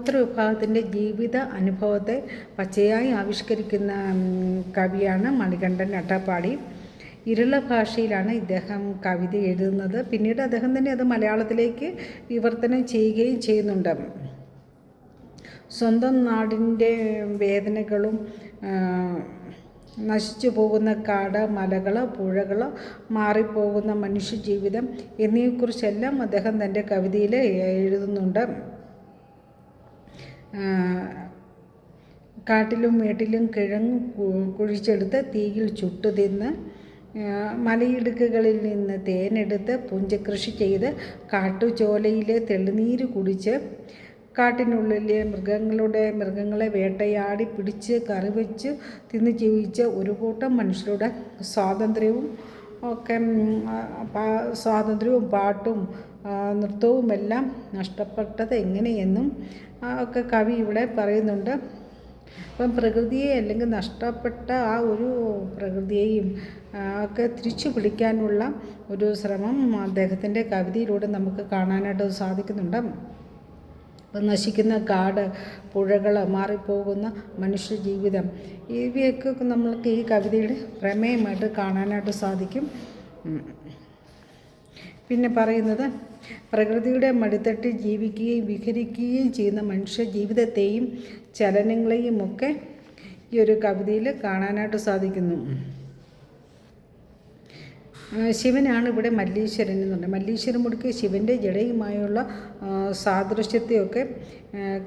ഗോത്രവിഭാഗത്തിന്റെ ജീവിത അനുഭവത്തെ പച്ചയായി ആവിഷ്കരിക്കുന്ന കവിയാണ് മണികണ്ഠൻ അട്ടപ്പാടി. ഇരുള ഭാഷയിലാണ് ഇദ്ദേഹം കവിത എഴുതുന്നത്. പിന്നീട് അദ്ദേഹം തന്നെ അത് മലയാളത്തിലേക്ക് വിവർത്തനം ചെയ്യുകയും ചെയ്യുന്നുണ്ട്. സ്വന്തം നാടിന്റെ വേദനകളും നശിച്ചു പോകുന്ന കാട് മലകൾ പുഴകൾ മാറിപ്പോകുന്ന മനുഷ്യജീവിതം എന്നിവയെക്കുറിച്ചെല്ലാം അദ്ദേഹം തന്റെ കവിതയിൽ എഴുതുന്നുണ്ട്. കാട്ടിലും മേട്ടിലും കിഴങ്ങ് കുഴിച്ചെടുത്ത് തീയിൽ ചുട്ടു തിന്ന് മലയിടുക്കുകളിൽ നിന്ന് തേനെടുത്ത് പുഞ്ചകൃഷി ചെയ്ത് കാട്ടുചോലയിലെ തെളിനീര് കുടിച്ച് കാട്ടിനുള്ളിലെ മൃഗങ്ങളുടെ മൃഗങ്ങളെ വേട്ടയാടി പിടിച്ച് കറിവെച്ച് തിന്ന് ജീവിച്ച ഒരു കൂട്ടം മനുഷ്യരുടെ സ്വാതന്ത്ര്യവും ഒക്കെ സ്വാതന്ത്ര്യവും പാട്ടും നൃത്തവും എല്ലാം നഷ്ടപ്പെട്ടത് എങ്ങനെയെന്നും ഒക്കെ കവി ഇവിടെ പറയുന്നുണ്ട്. അപ്പം പ്രകൃതിയെ അല്ലെങ്കിൽ നഷ്ടപ്പെട്ട ആ ഒരു പ്രകൃതിയെയും ഒക്കെ തിരിച്ചു പിടിക്കാനുള്ള ഒരു ശ്രമം അദ്ദേഹത്തിന്റെ കവിതയിലൂടെ നമുക്ക് കാണാനായിട്ട് സാധിക്കുന്നുണ്ട്. നശിക്കുന്ന കാട് പുഴകൾ മാറിപ്പോകുന്ന മനുഷ്യജീവിതം. ഇവയൊക്കെ നമ്മൾക്ക് ഈ കവിതയുടെ പ്രമേയമായിട്ട് കാണാനായിട്ട് സാധിക്കും. പിന്നെ പറയുന്നത് പ്രകൃതിയുടെ മടിത്തട്ടിൽ ജീവിക്കുകയും വിഹരിക്കുകയും ചെയ്യുന്ന മനുഷ്യ ജീവിതത്തെയും ചലനങ്ങളെയും ഒക്കെ ഈ ഒരു കവിതയിൽ കാണാനായിട്ട് സാധിക്കുന്നു. ശിവനാണ് ഇവിടെ മല്ലീശ്വരൻ എന്ന് പറഞ്ഞത്. മല്ലീശ്വരൻ മുടുക്കി ശിവന്റെ ജടയുമായുള്ള സാദൃശ്യത്തെയൊക്കെ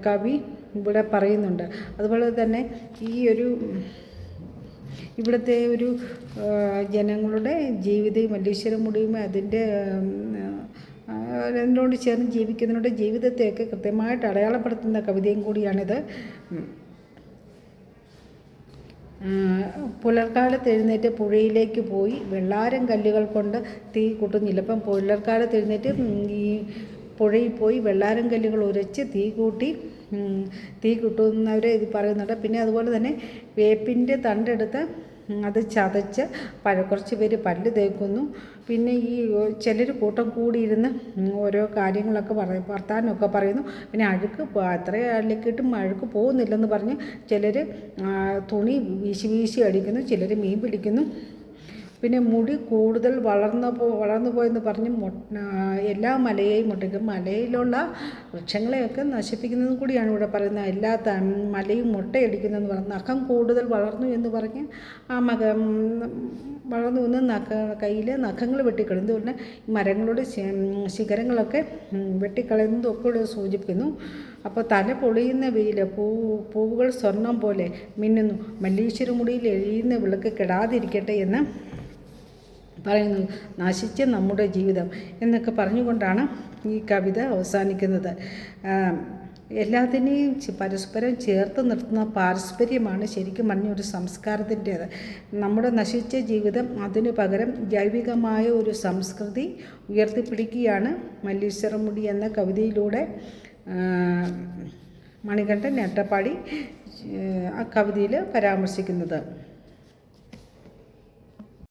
കവി ഇവിടെ പറയുന്നുണ്ട്. അതുപോലെ തന്നെ ഈ ഒരു ഇവിടുത്തെ ഒരു ജനങ്ങളുടെ ജീവിതവും മല്ലീശ്വരം മുടിയും അതിന്റെ അതിനോട് ചേർന്ന് ജീവിക്കുന്നവരുടെ ജീവിതത്തെയൊക്കെ കൃത്യമായിട്ട് അടയാളപ്പെടുത്തുന്ന കവിതയും കൂടിയാണിത്. പുലർക്കാലത്ത് എഴുന്നേറ്റ് പുഴയിലേക്ക് പോയി വെള്ളാരം കല്ലുകൾ കൊണ്ട് തീ കൂട്ടുന്നില്ല അപ്പം പുലർക്കാലത്ത് എഴുന്നേറ്റ് ഈ പുഴയിൽ പോയി വെള്ളാരം കല്ലുകൾ ഉരച്ച് തീ കൂട്ടി തീ കൂട്ടുന്നവരെ ഇത് പറയുന്നുണ്ട്. പിന്നെ അതുപോലെ തന്നെ വേപ്പിന്റെ തണ്ടെടുത്ത് അത് ചതച്ച് പല കുറച്ച് പേര് പല്ല് തേക്കുന്നു. പിന്നെ ഈ ചിലർ കൂട്ടം കൂടിയിരുന്ന് ഓരോ കാര്യങ്ങളൊക്കെ പറയും വർത്താനമൊക്കെ പറയുന്നു. പിന്നെ അഴുക്ക് അത്ര അള്ളിക്കിട്ടും അഴുക്ക് പോകുന്നില്ലെന്ന് പറഞ്ഞ് ചിലർ തുണി വീശി വീശി അടിക്കുന്നു. ചിലർ മീൻ പിടിക്കുന്നു. പിന്നെ മുടി കൂടുതൽ വളർന്ന പോ വളർന്നു പോയെന്ന് പറഞ്ഞ് എല്ലാ മലയെയും മുട്ടിക്കും മലയിലുള്ള വൃക്ഷങ്ങളെയൊക്കെ നശിപ്പിക്കുന്നതും കൂടിയാണ് ഇവിടെ പറയുന്നത്. എല്ലാ ത മലയും മുട്ടയടിക്കുന്നതെന്ന് പറഞ്ഞ് നഖം കൂടുതൽ വളർന്നു എന്ന് പറഞ്ഞ് ആ മക വളർന്നു വന്ന് നഖ കയ്യിൽ നഖങ്ങൾ വെട്ടിക്കളയുന്നത് പിന്നെ മരങ്ങളുടെ ശിഖരങ്ങളൊക്കെ വെട്ടിക്കളയുന്നതൊക്കെ ഇവിടെ സൂചിപ്പിക്കുന്നു. അപ്പോൾ തല പൊളിയുന്ന വെയിൽ പൂ പൂവുകൾ സ്വർണം പോലെ മിന്നുന്നു. മല്ലീശ്വരമുടിയിൽ എഴിയുന്ന വിളക്ക് കെടാതിരിക്കട്ടെ എന്ന് പറയുന്നു നശിച്ച നമ്മുടെ ജീവിതം എന്നൊക്കെ പറഞ്ഞുകൊണ്ടാണ് ഈ കവിത അവസാനിക്കുന്നത്. എല്ലാത്തിനെയും പരസ്പരം ചേർത്ത് നിർത്തുന്ന പാരസ്പര്യമാണ് ശരിക്കും പറഞ്ഞ ഒരു സംസ്കാരത്തിന്റേത്. നമ്മുടെ നശിച്ച ജീവിതം അതിനു പകരം ജൈവികമായ ഒരു സംസ്കൃതി ഉയർത്തിപ്പിടിക്കുകയാണ് മല്ലീശ്വരമുടി എന്ന കവിതയിലൂടെ മണികണ്ഠൻ നെട്ടപ്പാടി ആ കവിതയിൽ പരാമർശിക്കുന്നത്.